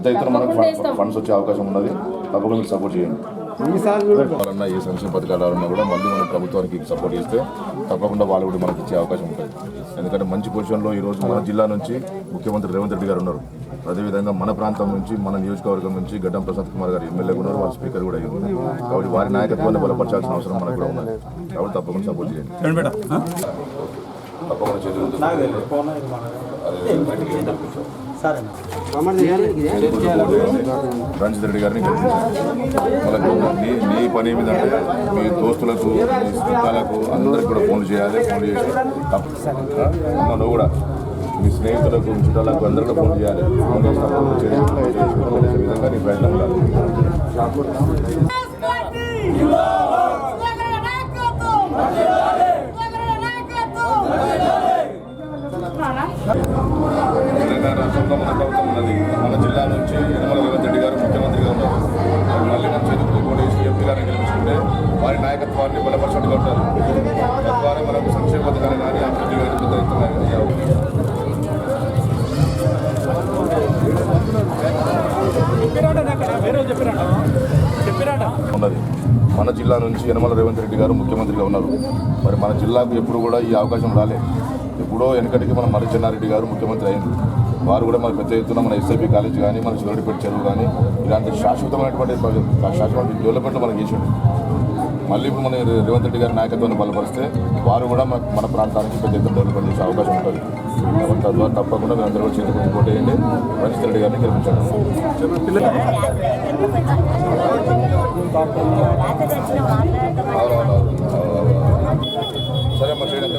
పెద్ద ఎత్తున మనకు ఫండ్స్ వచ్చే అవకాశం ఉన్నది. తప్పకుండా మీరు సపోర్ట్ చేయండి. ఎవరన్నా ఏ సంక్షేమ పథకాలు ఎవరన్నా కూడా మళ్ళీ మనం ప్రభుత్వానికి సపోర్ట్ చేస్తే తప్పకుండా వాళ్ళు కూడా మనకి ఇచ్చే అవకాశం ఉంటుంది. ఎందుకంటే మంచి పొజిషన్లో ఈ రోజు మన జిల్లా నుంచి ముఖ్యమంత్రి రేవంత్ రెడ్డి గారు ఉన్నారు. అదేవిధంగా మన ప్రాంతం నుంచి మన నియోజకవర్గం నుంచి గడ్డం ప్రసాద్ కుమార్ గారు ఎమ్మెల్యే ఉన్నారు. వాళ్ళ స్పీకర్ కూడా అయ్యి ఉన్నారు కాబట్టి వారి నాయకత్వాన్ని బలపరచాల్సిన అవసరం మనకు కూడా ఉన్నది. కాబట్టి తప్పకుండా సపోర్ట్ చేయండి. తప్పకుండా రంజిత్ రెడ్డి గారిని వాళ్ళకు నీ నీ పని ఏమిటంటే మీ దోస్తులకు మీ చుట్టాలకు అందరికి కూడా ఫోన్లు చేయాలి ఫోన్ చేసి నువ్వు కూడా మీ స్నేహితులకు మీ చుట్టాలకు అందరికీ ఫోన్ చేయాలి. ఫోన్ చేసి తప్పకుండా చేసి చేసే విధంగా నీ ప్రయత్నం ఉండాలి రాష్ట్రంలో మన ప్రభుత్వం ఉన్నది. మన జిల్లా నుంచి యనమల రేవంత్ రెడ్డి గారు ముఖ్యమంత్రిగా ఉన్నారు. మళ్ళీ మన చేతులతో కూడా ఎంపీ గారిని గెలిపించుకుంటే వారి నాయకత్వాన్ని బలపరచుకుంటూ ఉంటారు తద్వారా మనకు సంక్షేమ పథకాలు కానీ అభివృద్ధి కానీ పెద్ద ఉన్నది. మన జిల్లా నుంచి యనమల రేవంత్ రెడ్డి గారు ముఖ్యమంత్రిగా ఉన్నారు. మరి మన జిల్లాకు ఎప్పుడు కూడా ఈ అవకాశం రాలేదు ఎప్పుడో వెనకటికి మన మర్రి చెన్నారెడ్డి గారు ముఖ్యమంత్రి అయింది వారు కూడా మన పెద్ద ఎత్తున మన ఎస్ఐపి కాలేజ్ కానీ మన చివరిపేట చెరువు కానీ ఇలాంటి శాశ్వతమైనటువంటి శాశ్వతమైన డెవలప్మెంట్ మనకి చేసిండు. మళ్ళీ ఇప్పుడు మన రేవంత్ రెడ్డి గారి నాయకత్వాన్ని బలపరిస్తే వారు కూడా మన ప్రాంతానికి పెద్ద ఎత్తున డెవలప్మెంట్ చేసే అవకాశం ఉంటుంది. కాబట్టి తద్వారా తప్పకుండా మేము అందరూ కూడా చేతి గుర్తు కొట్టేయండి రంజిత్ రెడ్డి గారిని గెలిపించండి. సరే అమ్మ చేయండి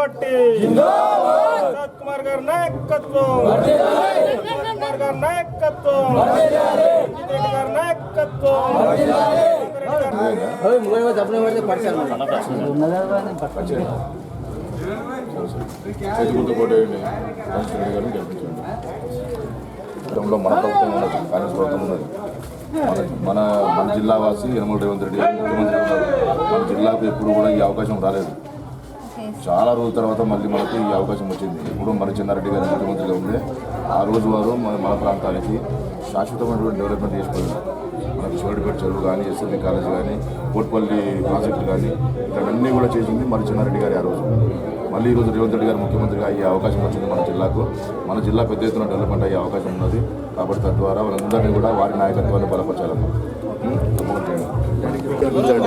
పార్టీ కుమార్ గారి నాయకత్వం కుమార్ గారి నాయకత్వం రెడ్డి గారి నాయకత్వం గతంలో మన ప్రభుత్వం ఉన్నది కాంగ్రెస్ ప్రభుత్వం ఉన్నది మన జిల్లా వాసి యనమల రేవంత్ రెడ్డి గారు ముఖ్యమంత్రి మన జిల్లాకు ఎప్పుడు కూడా ఈ అవకాశం రాలేదు చాలా రోజుల తర్వాత మళ్ళీ మనకు ఈ అవకాశం వచ్చింది. ఇప్పుడు మన చిన్నారెడ్డి గారు ముఖ్యమంత్రిగా ఉండే ఆ రోజు వారు మన మన ప్రాంతానికి శాశ్వతమైనటువంటి డెవలప్మెంట్ చేసుకోలేదు మనకు శివడిపేట చెరువు కానీ ఎస్ఎల్బి కాలేజ్ కానీ కోట్పల్లి ప్రాజెక్టు కానీ ఇట్లాంటివన్నీ కూడా చేసింది మన చిన్నారెడ్డి గారు ఆ రోజు. మళ్ళీ ఈరోజు రేవంత్ రెడ్డి గారు ముఖ్యమంత్రిగా అయ్యే అవకాశం వచ్చింది మన జిల్లాకు. మన జిల్లా పెద్ద ఎత్తున డెవలప్మెంట్ అయ్యే అవకాశం ఉన్నది. కాబట్టి తద్వారా వాళ్ళందరినీ కూడా వారి నాయకత్వాన్ని బలపరచాలమ్మా? తప్పకుండా చేయండి.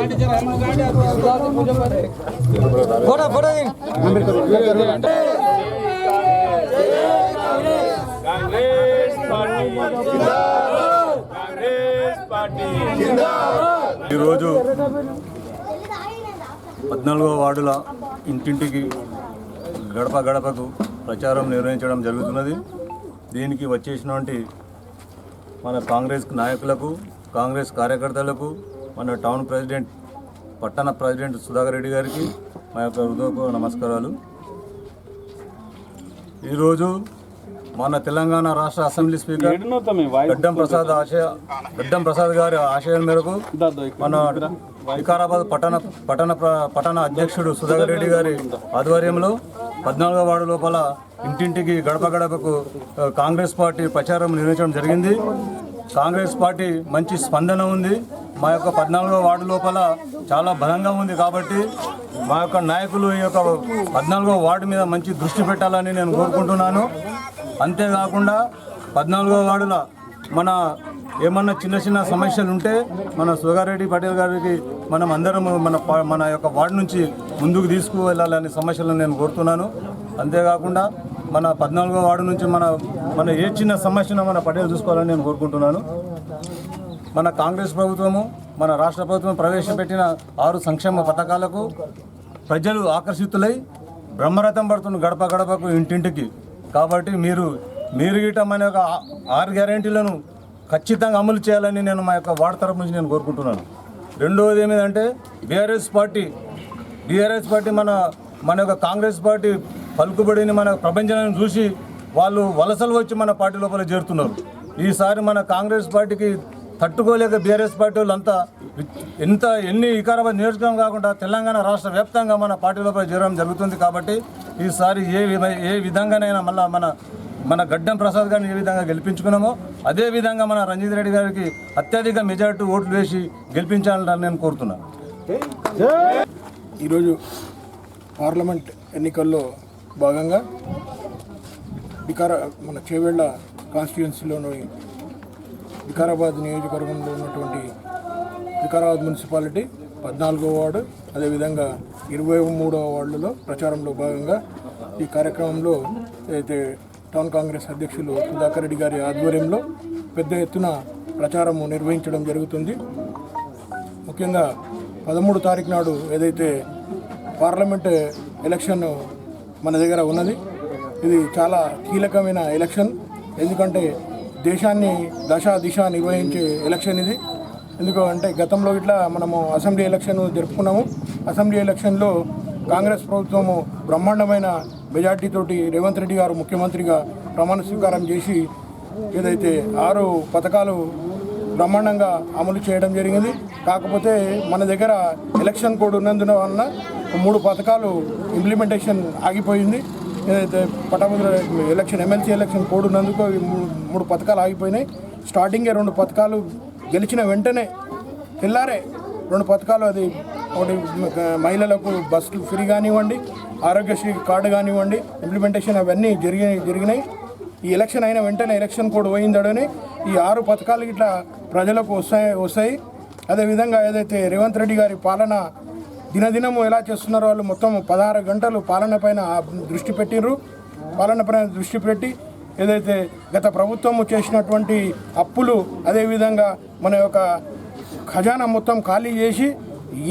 కాంగ్రెస్ పార్టీ. ఈరోజు పద్నాలుగో వార్డుల ఇంటింటికి గడప గడపకు ప్రచారం నిర్వహించడం జరుగుతున్నది. దీనికి వచ్చేసినటువంటి మన కాంగ్రెస్ నాయకులకు కాంగ్రెస్ కార్యకర్తలకు మన టౌన్ ప్రెసిడెంట్ పట్టణ ప్రెసిడెంట్ సుధాకర్ రెడ్డి గారికి మా యొక్క హృదయపూర్వక నమస్కారాలు. ఈరోజు మన తెలంగాణ రాష్ట్ర అసెంబ్లీ స్పీకర్ గడ్డం ప్రసాద్ ఆశయ గడ్డం ప్రసాద్ గారి ఆశయం మేరకు మన వికారాబాద్ పట్టణ పట్టణ పట్టణ అధ్యక్షుడు సుధాకర్ రెడ్డి గారి ఆధ్వర్యంలో పద్నాలుగో వార్డు లోపల ఇంటింటికి గడప గడపకు కాంగ్రెస్ పార్టీ ప్రచారం నిర్వహించడం జరిగింది. కాంగ్రెస్ పార్టీ మంచి స్పందన ఉంది. మా యొక్క పద్నాలుగో వార్డు లోపల చాలా బలంగా ఉంది కాబట్టి మా యొక్క నాయకులు ఈ యొక్క పద్నాలుగో వార్డు మీద మంచి దృష్టి పెట్టాలని నేను కోరుకుంటున్నాను. అంతేకాకుండా పద్నాలుగో వార్డుల మన ఏమన్నా చిన్న చిన్న సమస్యలు ఉంటే మన సుగారెడ్డి పటేల్ గారికి మనం అందరం మన మన యొక్క వార్డు నుంచి ముందుకు తీసుకువెళ్ళాలనే సమస్యలను నేను కోరుతున్నాను. అంతేకాకుండా మన పద్నాలుగో వార్డు నుంచి మన మన ఏ చిన్న సమస్యను మన పటేల్ చూసుకోవాలని నేను కోరుకుంటున్నాను. మన కాంగ్రెస్ ప్రభుత్వము మన రాష్ట్ర ప్రభుత్వం ప్రవేశపెట్టిన ఆరు సంక్షేమ పథకాలకు ప్రజలు ఆకర్షితులై బ్రహ్మరథం పడుతున్న గడప గడపకు ఇంటింటికి. కాబట్టి మీరు మీరు గిట్ట మన యొక్క ఆరు గ్యారంటీలను ఖచ్చితంగా అమలు చేయాలని నేను మా యొక్క వార్డు తరపు నుంచి నేను కోరుకుంటున్నాను. రెండవది ఏమిటంటే బీఆర్ఎస్ పార్టీ బీఆర్ఎస్ పార్టీ మన మన యొక్క కాంగ్రెస్ పార్టీ పలుకుబడిని మన ప్రపంచాన్ని చూసి వాళ్ళు వలసలు వచ్చి మన పార్టీ లోపల చేరుతున్నారు. ఈసారి మన కాంగ్రెస్ పార్టీకి తట్టుకోలేక బీఆర్ఎస్ పార్టీ వాళ్ళంతా ఎంత ఎన్ని వికారాబాద్ నియోజకవర్గం కాకుండా తెలంగాణ రాష్ట్ర వ్యాప్తంగా మన పార్టీలపై చేరడం జరుగుతుంది కాబట్టి ఈసారి ఏ ఏ విధంగానైనా మళ్ళీ మన మన గడ్డం ప్రసాద్ గారిని ఏ విధంగా గెలిపించుకున్నామో అదే విధంగా మన రంజిత్ రెడ్డి గారికి అత్యధిక మెజారిటీ ఓట్లు వేసి గెలిపించాలని నేను కోరుతున్నాను ఈరోజు పార్లమెంట్ ఎన్నికల్లో భాగంగా వికార మన చేవెళ్ళ కాన్స్టిట్యున్సీలోని వికారాబాద్ నియోజకవర్గంలో ఉన్నటువంటి వికారాబాద్ మున్సిపాలిటీ పద్నాలుగో వార్డు అదేవిధంగా ఇరవై మూడవ వార్డులో ప్రచారంలో భాగంగా ఈ కార్యక్రమంలో అయితే టౌన్ కాంగ్రెస్ అధ్యక్షులు సుధాకర్ రెడ్డి గారి ఆధ్వర్యంలో పెద్ద ఎత్తున ప్రచారము నిర్వహించడం జరుగుతుంది. ముఖ్యంగా పదమూడు తారీఖు నాడు ఏదైతే పార్లమెంట్ ఎలక్షన్ మన దగ్గర ఉన్నది ఇది చాలా కీలకమైన ఎలక్షన్. ఎందుకంటే దేశాన్ని దశ దిశ నిర్వహించే ఎలక్షన్ ఇది. ఎందుకు అంటే గతంలో ఇట్లా మనము అసెంబ్లీ ఎలక్షన్ జరుపుకున్నాము. అసెంబ్లీ ఎలక్షన్లో కాంగ్రెస్ ప్రభుత్వము బ్రహ్మాండమైన మెజార్టీతోటి రేవంత్ రెడ్డి గారు ముఖ్యమంత్రిగా ప్రమాణ స్వీకారం చేసి ఏదైతే ఆరు పథకాలు బ్రహ్మాండంగా అమలు చేయడం జరిగింది. కాకపోతే మన దగ్గర ఎలక్షన్ కోడ్ ఉన్నందున వలన మూడు పథకాలు ఇంప్లిమెంటేషన్ ఆగిపోయింది. ఏదైతే పట్టభద్ర ఎలక్షన్ ఎమ్మెల్సీ ఎలక్షన్ కోడ్ ఉన్నందుకు మూడు పథకాలు ఆగిపోయినాయి. స్టార్టింగే రెండు పథకాలు గెలిచిన వెంటనే తెల్లారే రెండు పథకాలు అది ఒకటి మహిళలకు బస్సులు ఫ్రీ కానివ్వండి ఆరోగ్యశ్రీ కార్డు కానివ్వండి ఇంప్లిమెంటేషన్ అవన్నీ జరిగి జరిగినాయి. ఈ ఎలక్షన్ అయిన వెంటనే ఎలక్షన్ కోడ్ పోయిందడని ఈ ఆరు పథకాలు ఇట్లా ప్రజలకు వస్తాయి వస్తాయి. అదేవిధంగా ఏదైతే రేవంత్ రెడ్డి గారి పాలన దినదినము ఎలా చేస్తున్నారో వాళ్ళు మొత్తం పదహారు గంటలు పాలన పైన దృష్టి పెట్టినరు పాలన పైన దృష్టి పెట్టి ఏదైతే గత ప్రభుత్వము చేసినటువంటి అప్పులు అదేవిధంగా మన యొక్క ఖజానా మొత్తం ఖాళీ చేసి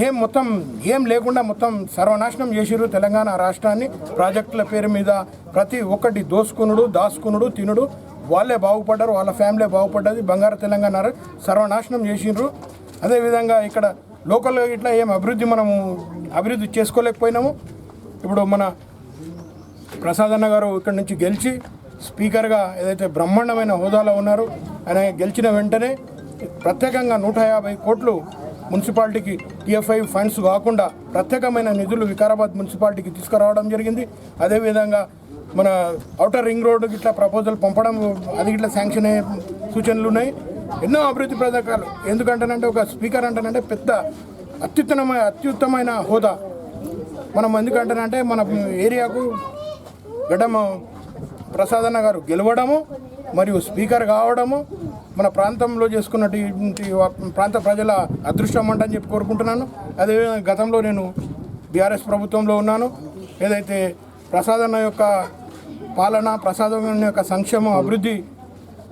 ఏం మొత్తం ఏం లేకుండా మొత్తం సర్వనాశనం చేసిరు తెలంగాణ రాష్ట్రాన్ని. ప్రాజెక్టుల పేరు మీద ప్రతి ఒక్కటి దోసుకునుడు దాసుకునుడు తినుడు. వాళ్ళే బాగుపడ్డారు వాళ్ళ ఫ్యామిలీ బాగుపడ్డది. బంగారు తెలంగాణ సర్వనాశనం చేసిండ్రు అదేవిధంగా ఇక్కడ లోకల్గా ఇట్లా ఏం అభివృద్ధి మనము అభివృద్ధి చేసుకోలేకపోయినాము. ఇప్పుడు మన ప్రసాద్ అన్న గారు ఇక్కడి నుంచి గెలిచి స్పీకర్గా ఏదైతే బ్రహ్మాండమైన హోదాలో ఉన్నారు ఆయన గెలిచిన వెంటనే ప్రత్యేకంగా నూట యాభై కోట్లు మున్సిపాలిటీకి టీఎఫ్ఐ ఫండ్స్ కాకుండా ప్రత్యేకమైన నిధులు వికారాబాద్ మున్సిపాలిటీకి తీసుకురావడం జరిగింది. అదేవిధంగా మన అవుటర్ రింగ్ రోడ్డు ఇట్లా ప్రపోజల్ పంపడం అది ఇట్లా శాంక్షన్ అయ్యే సూచనలు ఉన్నాయి. ఎన్నో అభివృద్ధి పథకాలు ఎందుకంటానంటే ఒక స్పీకర్ అంటానంటే పెద్ద అత్యుత్తమైన అత్యుత్తమైన హోదా. మనం ఎందుకంటానంటే మన ఏరియాకు గడ్డమ ప్రసాదన్న గారు గెలవడము మరియు స్పీకర్ కావడము మన ప్రాంతంలో చేసుకున్నటువంటి ప్రాంత ప్రజల అదృష్టం అంటని చెప్పి కోరుకుంటున్నాను. అదేవిధంగా గతంలో నేను బీఆర్ఎస్ ప్రభుత్వంలో ఉన్నాను. ఏదైతే ప్రసాదన్న యొక్క పాలన ప్రసాదన్న యొక్క సంక్షేమం అభివృద్ధి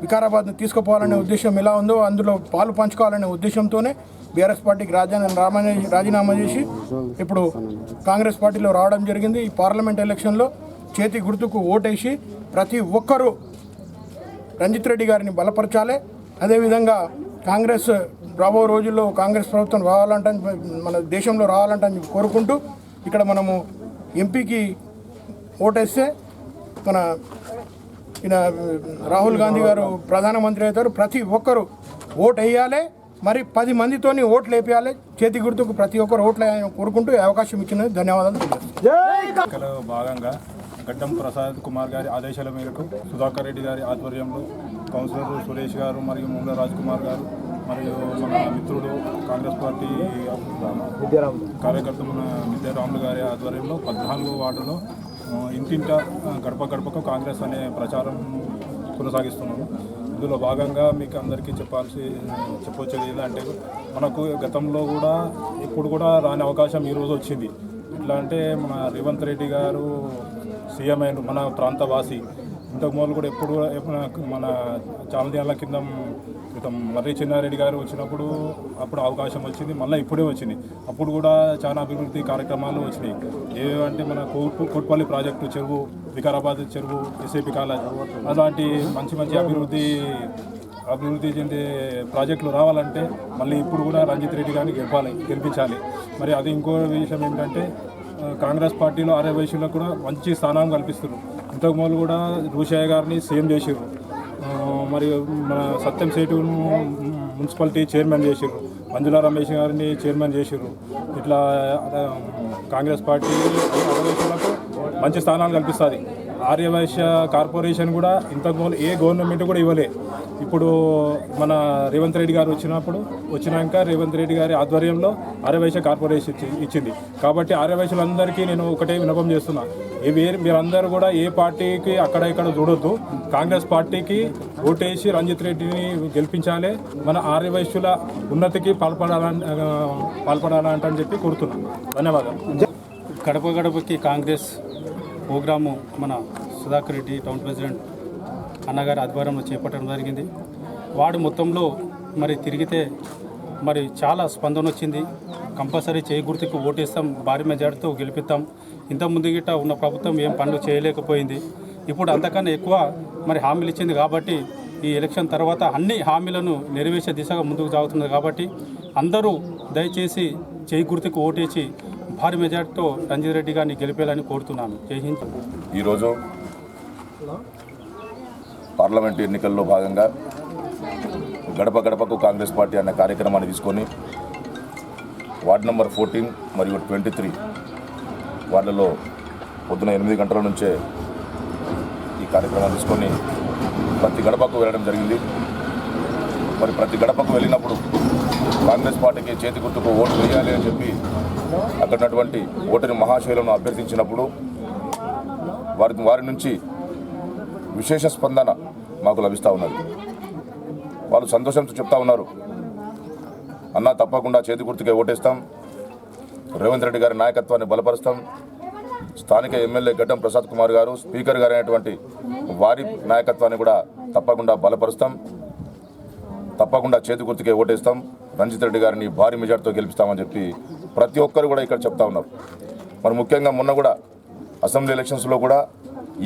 వికారాబాద్ను తీసుకుపోవాలనే ఉద్దేశం ఎలా ఉందో అందులో పాలు పంచుకోవాలనే ఉద్దేశంతోనే బీఆర్ఎస్ పార్టీకి రాజీనామా రామనే రాజీనామా చేసి ఇప్పుడు కాంగ్రెస్ పార్టీలో రావడం జరిగింది. ఈ పార్లమెంట్ ఎలక్షన్లో చేతి గుర్తుకు ఓటేసి ప్రతి ఒక్కరూ రంజిత్ రెడ్డి గారిని బలపరచాలి. అదేవిధంగా కాంగ్రెస్ రాబో రోజుల్లో కాంగ్రెస్ ప్రభుత్వం రావాలంటే మన దేశంలో రావాలంటే కోరుకుంటూ ఇక్కడ మనము ఎంపీకి ఓటేస్తే మన ఈయన రాహుల్ గాంధీ గారు ప్రధానమంత్రి అవుతారు. ప్రతి ఒక్కరు ఓటు వేయాలి మరి పది మందితోని ఓట్లు వేపియాలి. చేతి గుర్తుకు ప్రతి ఒక్కరు ఓట్లు కోరుకుంటూ అవకాశం ఇచ్చినందుకు ధన్యవాదాలు భాగంగా గడ్డం ప్రసాద్ కుమార్ గారి ఆదేశాల మేరకు సుధాకర్ రెడ్డి గారి ఆధ్వర్యంలో కౌన్సిలర్ సురేష్ గారు మరియు మూల రాజ్ కుమార్ గారు మరియు మన మిత్రుడు కాంగ్రెస్ పార్టీ కార్యకర్త మన విద్యారాములు గారి ఆధ్వర్యంలో పద్నాలుగో వార్డులో ఇంటింట గడప గడపకు కాంగ్రెస్ అనే ప్రచారం కొనసాగిస్తున్నాము. ఇందులో భాగంగా మీకు అందరికీ చెప్పాల్సి చెప్పొచ్చేది ఏంటంటే మనకు గతంలో కూడా ఇప్పుడు కూడా రాని అవకాశం ఈరోజు వచ్చింది. ఎట్లా అంటే మన రేవంత్ రెడ్డి గారు సీఎం అయిన మన ప్రాంతవాసి ఇంతకు మొదలు కూడా ఎప్పుడు ఎప్పుడు మన చామదియాల కింద క్రితం మర్రి చెన్నారెడ్డి గారు వచ్చినప్పుడు అప్పుడు అవకాశం వచ్చింది మళ్ళీ ఇప్పుడే వచ్చింది. అప్పుడు కూడా చాలా అభివృద్ధి కార్యక్రమాలు వచ్చినాయి. ఏవంటే మన కోట్పల్లి ప్రాజెక్టు చెరువు వికారాబాద్ చెరువు ఎస్ఏపి కాలేజ్ అలాంటి మంచి మంచి అభివృద్ధి అభివృద్ధి చెందే ప్రాజెక్టులు రావాలంటే మళ్ళీ ఇప్పుడు కూడా రంజిత్ రెడ్డి గారిని గెలపాలి గెలిపించాలి. మరి అది ఇంకో విషయం ఏంటంటే కాంగ్రెస్ పార్టీలో ఆర్య వైశ్యులకు కూడా మంచి స్థానం కల్పిస్తున్నారు. ఇంతకుముందు కూడా భూషయ్య గారిని సీఎం చేసారు మరి మరియు మన సత్యం సేటును మున్సిపాలిటీ చైర్మన్ చేసారు మంజుల రమేష్ గారిని చైర్మన్ చేసారు ఇట్లా కాంగ్రెస్ పార్టీ మంచి స్థానాలు కల్పిస్తుంది. ఆర్యవైశ్య కార్పొరేషన్ కూడా ఇంత ఏ గవర్నమెంట్ కూడా ఇవ్వలే. ఇప్పుడు మన రేవంత్ రెడ్డి గారు వచ్చినప్పుడు వచ్చినాక రేవంత్ రెడ్డి గారి ఆధ్వర్యంలో ఆర్యవైశ్య కార్పొరేషన్ ఇచ్చింది. కాబట్టి ఆర్యవైశ్యులందరికీ నేను ఒకటే వినపం చేస్తున్నా. ఏ వేరు మీరందరూ కూడా ఏ పార్టీకి అక్కడ ఇక్కడ చూడొద్దు. కాంగ్రెస్ పార్టీకి ఓటేసి రంజిత్ రెడ్డిని గెలిపించాలి మన ఆర్యవైశ్యుల ఉన్నతికి పాల్పడాలని పాల్పడాలంట అని చెప్పి కోరుతున్నాను ధన్యవాదాలు. గడప గడపకి కాంగ్రెస్ ప్రోగ్రాము మన సుధాకర్ రెడ్డి టౌన్ ప్రెసిడెంట్ అన్నగారి ఆధ్వర్యంలో చేపట్టడం జరిగింది. వార్డు మొత్తంలో మరి తిరిగితే మరి చాలా స్పందన వచ్చింది. కంపల్సరీ చేయి గుర్తుకు ఓటేస్తాం భారీ మెజార్టీతో గెలిపిస్తాం. ఇంత ముందు గిట్ట ఉన్న ప్రభుత్వం ఏం పనులు చేయలేకపోయింది. ఇప్పుడు అంతకన్నా ఎక్కువ మరి హామీలు ఇచ్చింది కాబట్టి ఈ ఎలక్షన్ తర్వాత అన్ని హామీలను నెరవేర్చే దిశగా ముందుకు సాగుతుంది కాబట్టి అందరూ దయచేసి చేయి గుర్తుకు ఓటేసి భారీ మెజార్టీతో రంజిత్ రెడ్డి గారిని గెలిపేయాలని కోరుతున్నాను. జై హింద్. ఈరోజు పార్లమెంట్ ఎన్నికల్లో భాగంగా గడప గడపకు కాంగ్రెస్ పార్టీ అనే కార్యక్రమాన్ని తీసుకొని వార్డు నెంబర్ ఫోర్టీన్ మరియు ట్వంటీ త్రీ వార్డులలో పొద్దున ఎనిమిది గంటల నుంచే ఈ కార్యక్రమాన్ని తీసుకొని ప్రతి గడపకు వెళ్ళడం జరిగింది. మరి ప్రతి గడపకు వెళ్ళినప్పుడు కాంగ్రెస్ పార్టీకి చేతి గుర్తుకు ఓటు వేయాలి అని చెప్పి అక్కడ ఉన్నటువంటి ఓటరి మహాశైలను అభ్యర్థించినప్పుడు వారి వారి నుంచి విశేష స్పందన మాకు లభిస్తూ ఉన్నది. వాళ్ళు సంతోషంతో చెప్తా ఉన్నారు. అన్న తప్పకుండా చేతి గుర్తుకే ఓటేస్తాం. రేవంత్ రెడ్డి గారి నాయకత్వాన్ని బలపరుస్తాం. స్థానిక ఎమ్మెల్యే గడ్డం ప్రసాద్ కుమార్ గారు స్పీకర్ గారు అయినటువంటి వారి నాయకత్వాన్ని కూడా తప్పకుండా బలపరుస్తాం. తప్పకుండా చేతి గుర్తుకే ఓటేస్తాం. రంజిత్ రెడ్డి గారిని భారీ మెజార్టీతో గెలిపిస్తామని చెప్పి ప్రతి ఒక్కరు కూడా ఇక్కడ చెప్తా ఉన్నారు. మరి ముఖ్యంగా మొన్న కూడా అసెంబ్లీ ఎలక్షన్స్లో కూడా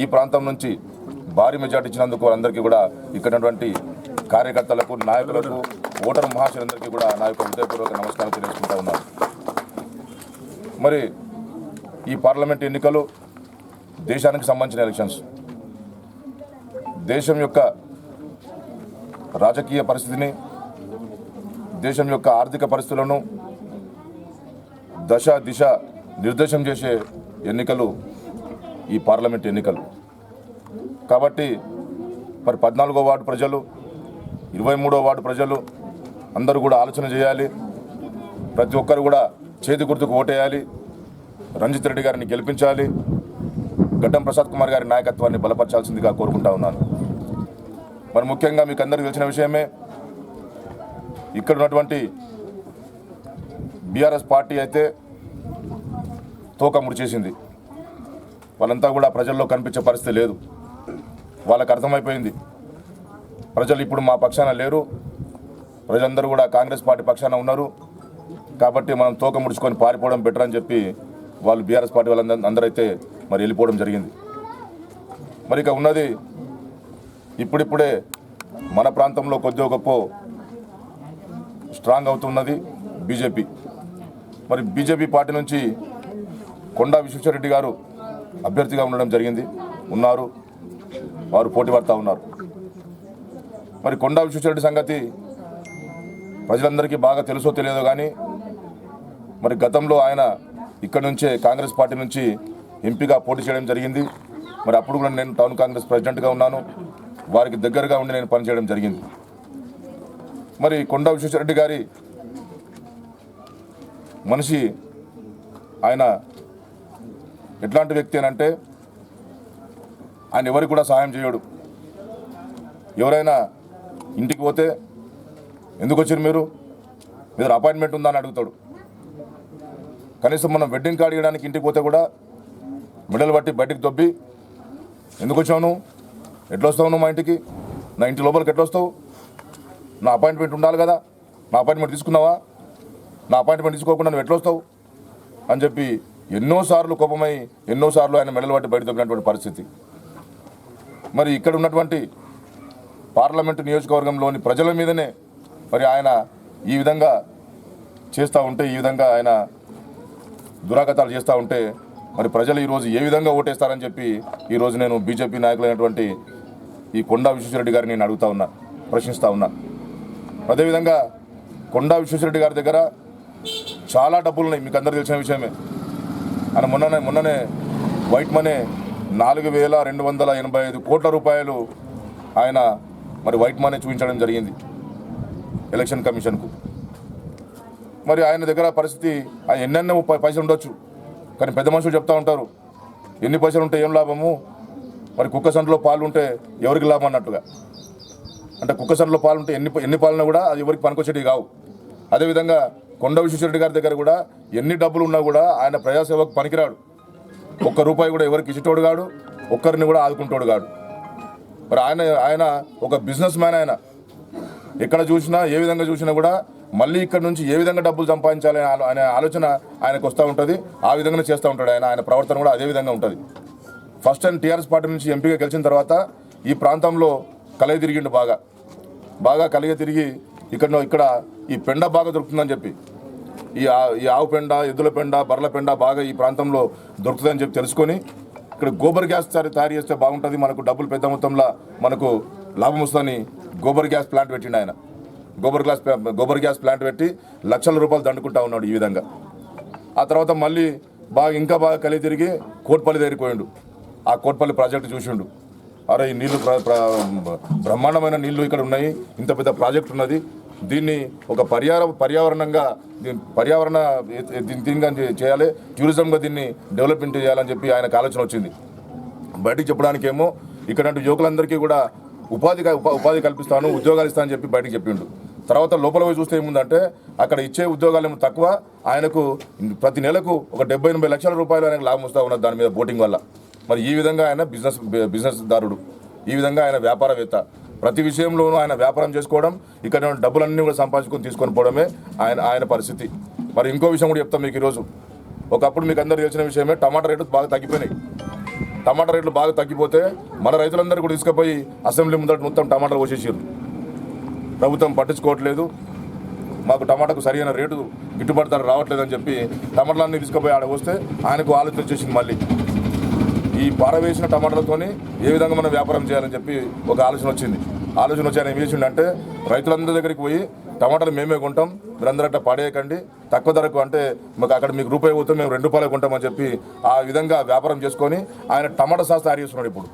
ఈ ప్రాంతం నుంచి భారీ మెజార్టీ ఇచ్చినందుకు వారందరికీ కూడా ఇక్కడ ఉన్నటువంటి కార్యకర్తలకు నాయకులకు ఓటర్ మహాశయులందరికీ కూడా నా యొక్క హృదయపూర్వక నమస్కారం తెలియజేసుకుంటా ఉన్నాను. మరి ఈ పార్లమెంట్ ఎన్నికలు దేశానికి సంబంధించిన ఎలక్షన్స్. దేశం యొక్క రాజకీయ పరిస్థితిని దేశం యొక్క ఆర్థిక పరిస్థితులను దశ దిశ నిర్దేశం చేసే ఎన్నికలు ఈ పార్లమెంట్ ఎన్నికలు. కాబట్టి మరి పద్నాలుగో వార్డు ప్రజలు ఇరవై మూడో వార్డు ప్రజలు అందరూ కూడా ఆలోచన చేయాలి. ప్రతి ఒక్కరు కూడా చేతి గుర్తుకు ఓటేయాలి. రంజిత్ రెడ్డి గారిని గెలిపించాలి. గడ్డం ప్రసాద్ కుమార్ గారి నాయకత్వాన్ని బలపరచాల్సిందిగా కోరుకుంటా ఉన్నాను. మరి ముఖ్యంగా మీకు అందరికీ తెలిసిన విషయమే ఇక్కడ ఉన్నటువంటి బీఆర్ఎస్ పార్టీ అయితే తోక ముడిచేసింది. వాళ్ళంతా కూడా ప్రజల్లో కనిపించే పరిస్థితి లేదు. వాళ్ళకి అర్థమైపోయింది. ప్రజలు ఇప్పుడు మా పక్షాన లేరు. ప్రజలందరూ కూడా కాంగ్రెస్ పార్టీ పక్షాన ఉన్నారు. కాబట్టి మనం తోక ముడుచుకొని పారిపోవడం బెటర్ అని చెప్పి వాళ్ళు బీఆర్ఎస్ పార్టీ వాళ్ళందరూ అందరైతే మరి వెళ్ళిపోవడం జరిగింది. మరి ఇక ఉన్నది ఇప్పుడిప్పుడే మన ప్రాంతంలో కొద్దిగా గొప్ప స్ట్రాంగ్ అవుతున్నది బీజేపీ. మరి బీజేపీ పార్టీ నుంచి కొండా విశ్వేశ్వరరెడ్డి గారు అభ్యర్థిగా ఉండడం జరిగింది. ఉన్నారు. వారు పోటీ పడతా ఉన్నారు. మరి కొండా విశ్వేశ్వరరెడ్డి సంగతి ప్రజలందరికీ బాగా తెలుసో తెలియదో కానీ మరి గతంలో ఆయన ఇక్కడి నుంచే కాంగ్రెస్ పార్టీ నుంచి ఎంపీగా పోటీ చేయడం జరిగింది. మరి అప్పుడు కూడా నేను టౌన్ కాంగ్రెస్ ప్రెసిడెంట్గా ఉన్నాను. వారికి దగ్గరగా ఉండి నేను పనిచేయడం జరిగింది. మరి కొండా విశ్వేశ్వరరెడ్డి గారి మనిషి ఆయన ఎట్లాంటి వ్యక్తి అని అంటే ఆయన ఎవరికి కూడా సహాయం చేయడు. ఎవరైనా ఇంటికి పోతే ఎందుకు వచ్చారు మీరు? మీరు అపాయింట్మెంట్ ఉందా అని అడుగుతాడు. కనీసం మనం వెడ్డింగ్ కార్డు ఇవ్వడానికి ఇంటికి పోతే కూడా మెడలు బట్టి బయటికి దొబ్బి ఎందుకు వచ్చావు నువ్వు? ఎట్లా వస్తావు నువ్వు మా ఇంటికి? నా ఇంటి లోపలికి ఎట్లా వస్తావు? నా అపాయింట్మెంట్ ఉండాలి కదా? నా అపాయింట్మెంట్ తీసుకున్నావా? నా అపాయింట్మెంట్ తీసుకోకుండా నువ్వు ఎట్లా వస్తావు? అని చెప్పి ఎన్నోసార్లు కోపమై ఎన్నోసార్లు ఆయన మెడలు పట్టి బయట దొబ్బినటువంటి పరిస్థితి. మరి ఇక్కడ ఉన్నటువంటి పార్లమెంటు నియోజకవర్గంలోని ప్రజల మీదనే మరి ఆయన ఈ విధంగా చేస్తూ ఉంటే ఈ విధంగా ఆయన దురాగతాలు చేస్తూ ఉంటే మరి ప్రజలు ఈరోజు ఏ విధంగా ఓటేస్తారని చెప్పి ఈరోజు నేను బీజేపీ నాయకులైనటువంటి ఈ కొండా విశ్వేశ్వరరెడ్డి గారిని నేను అడుగుతా ఉన్నా ప్రశ్నిస్తూ ఉన్నా. అదేవిధంగా కొండా విశ్వేశ్వరరెడ్డి గారి దగ్గర చాలా డబ్బులు ఉన్నాయి మీకు అందరూ తెలిసిన విషయమే. ఆయన మొన్ననే మొన్ననే వైట్ మనీ నాలుగు వేల రెండు వందల ఎనభై ఐదు కోట్ల రూపాయలు ఆయన మరి వైట్ మనీ చూపించడం జరిగింది ఎలక్షన్ కమిషన్కు మరి ఆయన దగ్గర పరిస్థితి ఎన్నెన్నో పై- పైసలు ఉండొచ్చు. కానీ పెద్ద మనుషులు చెప్తా ఉంటారు ఎన్ని పైసలు ఉంటే ఏం లాభము? మరి కుక్క సంటలో పాలు ఉంటే ఎవరికి లాభం అన్నట్టుగా. అంటే కుక్క సంటలో పాలు ఉంటే ఎన్ని ఎన్ని పాలన కూడా అది ఎవరికి పనికొచ్చేటివి కావు. అదేవిధంగా కొండ విశ్వేశ్వరరెడ్డి గారి దగ్గర కూడా ఎన్ని డబ్బులు ఉన్నా కూడా ఆయన ప్రజాసేవకు పనికిరాడు. ఒక్క రూపాయి కూడా ఎవరికి ఇచ్చేటోడు కాడు ఒక్కరిని కూడా ఆదుకుంటోడు కాడు. మరి ఆయన ఆయన ఒక బిజినెస్ మ్యాన్ ఆయన. ఎక్కడ చూసినా ఏ విధంగా చూసినా కూడా మళ్ళీ ఇక్కడ నుంచి ఏ విధంగా డబ్బులు సంపాదించాలి అనే ఆలోచన ఆయనకు వస్తూ ఉంటుంది. ఆ విధంగానే చేస్తూ ఉంటాడు ఆయన ఆయన ప్రవర్తన కూడా అదే విధంగా ఉంటుంది. ఫస్ట్ టైం టీఆర్ఎస్ పార్టీ నుంచి ఎంపీగా గెలిచిన తర్వాత ఈ ప్రాంతంలో కలయి తిరిగిండు బాగా. బాగా కలిగి తిరిగి ఇక్కడ ఇక్కడ ఈ పెండ బాగా దొరుకుతుందని చెప్పి. ఈ ఆ- ఈ ఆవు పెండ ఎద్దుల పెండ బర్రెల పెండ బాగా ఈ ప్రాంతంలో దొరుకుతుందని చెప్పి తెలుసుకొని ఇక్కడ గోబర్ గ్యాస్ తయారు తయారు చేస్తే బాగుంటుంది మనకు డబ్బులు పెద్ద మొత్తంలో మనకు లాభం వస్తుందని గోబర్ గ్యాస్ ప్లాంట్ పెట్టిండు ఆయన. Gobar gas gobar gas plant పెట్టి లక్షల రూపాయలు దండుకుంటా ఉన్నాడు ఈ విధంగా. ఆ తర్వాత మళ్ళీ బాగా ఇంకా బాగా కలిగి తిరిగి కోట్పల్లి దగ్గరికి పోయిండు. ఆ కోట్పల్లి ప్రాజెక్టు చూసిండు. అరే ఈ నీళ్ళు ప్ర- ప్ర- బ్రహ్మాండమైన నీళ్ళు ఇక్కడ ఉన్నాయి ఇంత పెద్ద ప్రాజెక్ట్ ఉన్నది దీన్ని ఒక పర్యావరణ పర్యావరణంగా దీన్ని పర్యావరణ దీన్ని దీనిగా చేయాలి. టూరిజంగా దీన్ని డెవలప్మెంట్ చేయాలని చెప్పి ఆయనకు ఆలోచన వచ్చింది. బయటికి చెప్పడానికేమో ఇక్కడ యువకులందరికీ కూడా ఉపాధి క- ఉపా- ఉపాధి కల్పిస్తాను ఉద్యోగాలు ఇస్తానని చెప్పి బయటికి చెప్పిండు. తర్వాత లోపల పోయి చూస్తే ఏముందంటే అక్కడ ఇచ్చే ఉద్యోగాలు ఏమో తక్కువ ఆయనకు ప్రతి నెలకు ఒక డెబ్బై ఎనభై లక్షల రూపాయలు ఆయనకు లాభం వస్తూ ఉన్నది దాని మీద బోటింగ్ వల్ల. మరి ఈ విధంగా ఆయన బిజినెస్ బిజినెస్ దారుడు. ఈ విధంగా ఆయన వ్యాపారవేత్త. ప్రతి విషయంలోనూ ఆయన వ్యాపారం చేసుకోవడం ఇక్కడ డబ్బులన్నీ కూడా సంపాదించుకొని తీసుకొని పోవడమే ఆయన ఆయన పరిస్థితి. మరి ఇంకో విషయం కూడా చెప్తాం మీకు ఈరోజు. ఒకప్పుడు మీకు అందరూ తెలిసిన విషయమే టమాటా రేట్లు బాగా తగ్గిపోయినాయి. టమాటా రేట్లు బాగా తగ్గిపోతే మన రైతులందరూ కూడా తీసుకుపోయి అసెంబ్లీ ముందట మొత్తం టమాటాలు పోసేసారు ప్రభుత్వం పట్టించుకోవట్లేదు. మాకు టమాటాకు సరైన రేటు గిట్టుబాటు ధర రావట్లేదని చెప్పి టమాటాలన్నీ తీసుకుపోయి ఆడ వస్తే ఆయనకు ఆలోచన వచ్చేసింది మళ్ళీ. ఈ పారవేసిన టమాటాలతోని ఏ విధంగా మనం వ్యాపారం చేయాలని చెప్పి ఒక ఆలోచన వచ్చింది. ఆలోచన వచ్చి ఆయన ఏం అంటే రైతులందరి దగ్గరికి పోయి టమాటాలు మేమే కొంటాం మీరందరూ అట్లా పడేయకండి. తక్కువ ధరకు అంటే మాకు అక్కడ మీకు రూపాయి పోతే మేము రెండు రూపాయలు కొంటామని చెప్పి ఆ విధంగా వ్యాపారం చేసుకొని ఆయన టమాటా సాస్ తయారు చేస్తున్నాడు ఇప్పుడు.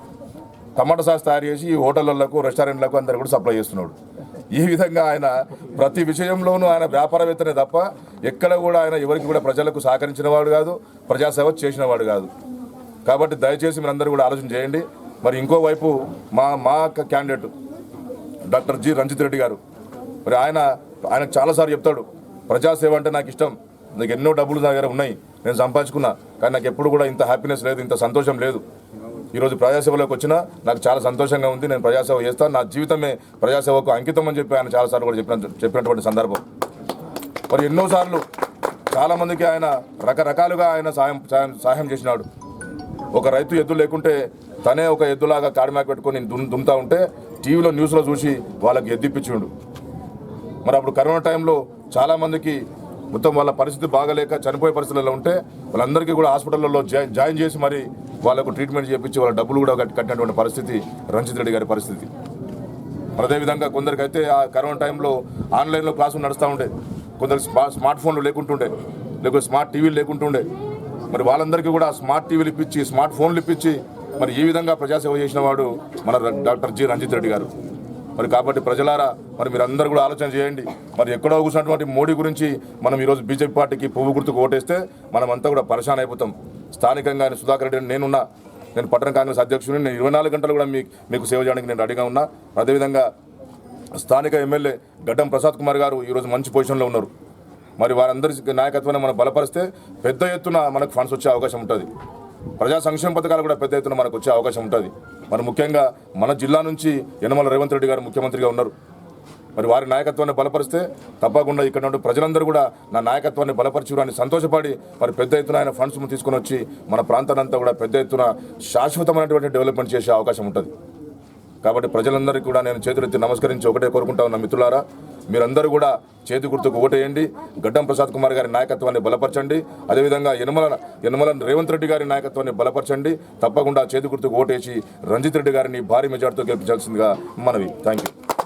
టమాటా సాస్ తయారు చేసి ఈ హోటళ్ళకు రెస్టారెంట్లకు అందరు కూడా సప్లై చేస్తున్నాడు. ఈ విధంగా ఆయన ప్రతి విషయంలోనూ ఆయన వ్యాపారవేత్తనే తప్ప ఎక్కడ కూడా ఆయన ఎవరికి కూడా ప్రజలకు సహకరించిన వాడు కాదు ప్రజాసేవ చేసిన వాడు కాదు. కాబట్టి దయచేసి మీరందరూ కూడా ఆలోచన చేయండి. మరి ఇంకోవైపు మా మా candidate doctor G Ranjith Reddy గారు. మరి ఆయన ఆయన చాలాసార్లు చెప్తాడు ప్రజాసేవ అంటే నాకు ఇష్టం. నాకు ఎన్నో డబ్బులు నా దగ్గర ఉన్నాయి. నేను సంపాదించుకున్నా. కానీ నాకు ఎప్పుడు కూడా ఇంత హ్యాపీనెస్ లేదు ఇంత సంతోషం లేదు. ఈరోజు ప్రజాసేవలోకి వచ్చినా నాకు చాలా సంతోషంగా ఉంది. నేను ప్రజాసేవ చేస్తాను. నా జీవితమే ప్రజాసేవకు అంకితం అని చెప్పి ఆయన చాలాసార్లు కూడా చెప్పిన చెప్పినటువంటి సందర్భం. మరి ఎన్నోసార్లు చాలామందికి ఆయన రకరకాలుగా ఆయన సాయం సాయం సహాయం చేసినాడు. ఒక రైతు ఎద్దు లేకుంటే తనే ఒక ఎద్దులాగా కాడిమాక పెట్టుకొని దుమ్ముతా దుమ్తా ఉంటే టీవీలో న్యూస్లో చూసి వాళ్ళకి ఎద్దిప్పించిండు. మరి అప్పుడు కరోనా టైంలో చాలామందికి మొత్తం వాళ్ళ పరిస్థితి బాగలేక చనిపోయే పరిస్థితుల్లో ఉంటే వాళ్ళందరికీ కూడా హాస్పిటల్లో జాయిన్ చేసి మరి వాళ్ళకు ట్రీట్మెంట్ చేయించి వాళ్ళ డబ్బులు కూడా కట్టినటువంటి పరిస్థితి రంజిత్ రెడ్డి గారి పరిస్థితి. మరి అదేవిధంగా కొందరికైతే ఆ కరోనా టైంలో ఆన్లైన్లో క్లాసులు నడుస్తూ ఉండే కొందరికి స్మార్ట్ ఫోన్లు లేకుంటుండే లేకపోతే స్మార్ట్ టీవీలు లేకుంటుండే. మరి వాళ్ళందరికీ కూడా స్మార్ట్ టీవీలు ఇప్పించి స్మార్ట్ ఫోన్లు ఇప్పించి మరి ఈ విధంగా ప్రజాసేవ చేసిన వాడు మన డాక్టర్ జి రంజిత్ రెడ్డి గారు. మరి కాబట్టి ప్రజలారా మరి మీరు అందరూ కూడా ఆలోచన చేయండి. మరి ఎక్కడో కూర్చున్నటువంటి మోడీ గురించి మనం ఈరోజు బీజేపీ పార్టీకి పువ్వు గుర్తుకు ఓటేస్తే మనం అంతా కూడా పరేషాన్ అయిపోతాం. స్థానికంగా సుధాకర్ రెడ్డి అని నేనున్నా నేను పట్టణ కాంగ్రెస్ అధ్యక్షుడిని. నేను ఇరవై నాలుగు గంటలు కూడా మీకు మీకు సేవ చేయడానికి నేను రెడీగా ఉన్నా. అదేవిధంగా స్థానిక ఎమ్మెల్యే గడ్డం ప్రసాద్ కుమార్ గారు ఈరోజు మంచి పొజిషన్లో ఉన్నారు. మరి వారందరి నాయకత్వాన్ని మనం బలపరిస్తే పెద్ద ఎత్తున మనకు ఫండ్స్ వచ్చే అవకాశం ఉంటుంది. ప్రజా సంక్షేమ పథకాలు కూడా పెద్ద ఎత్తున మనకు వచ్చే అవకాశం ఉంటుంది. మరి ముఖ్యంగా మన జిల్లా నుంచి యనమల రేవంత్ రెడ్డి గారు ముఖ్యమంత్రిగా ఉన్నారు. మరి వారి నాయకత్వాన్ని బలపరిస్తే తప్పకుండా ఇక్కడ నుండి ప్రజలందరూ కూడా నా నాయకత్వాన్ని బలపరచుకుని సంతోషపడి మరి పెద్ద ఎత్తున ఆయన ఫండ్స్ తీసుకొని వచ్చి మన ప్రాంతానంతా కూడా పెద్ద ఎత్తున శాశ్వతమైనటువంటి డెవలప్మెంట్ చేసే అవకాశం ఉంటుంది. కాబట్టి ప్రజలందరికీ కూడా నేను చేతులెత్తి నమస్కరించి ఒకటే కోరుకుంటా ఉన్న మిత్రులారా మీరందరూ కూడా చేతి గుర్తుకు ఓటేయండి. గడ్డం ప్రసాద్ కుమార్ గారి నాయకత్వాన్ని బలపరచండి. అదేవిధంగా యనమల యనమల రేవంత్ రెడ్డి గారి నాయకత్వాన్ని బలపరచండి. తప్పకుండా చేతి గుర్తుకు ఓటేసి రంజిత్ రెడ్డి గారిని భారీ మెజార్టీతో గెలిపించాల్సిందిగా మనవి. Thank you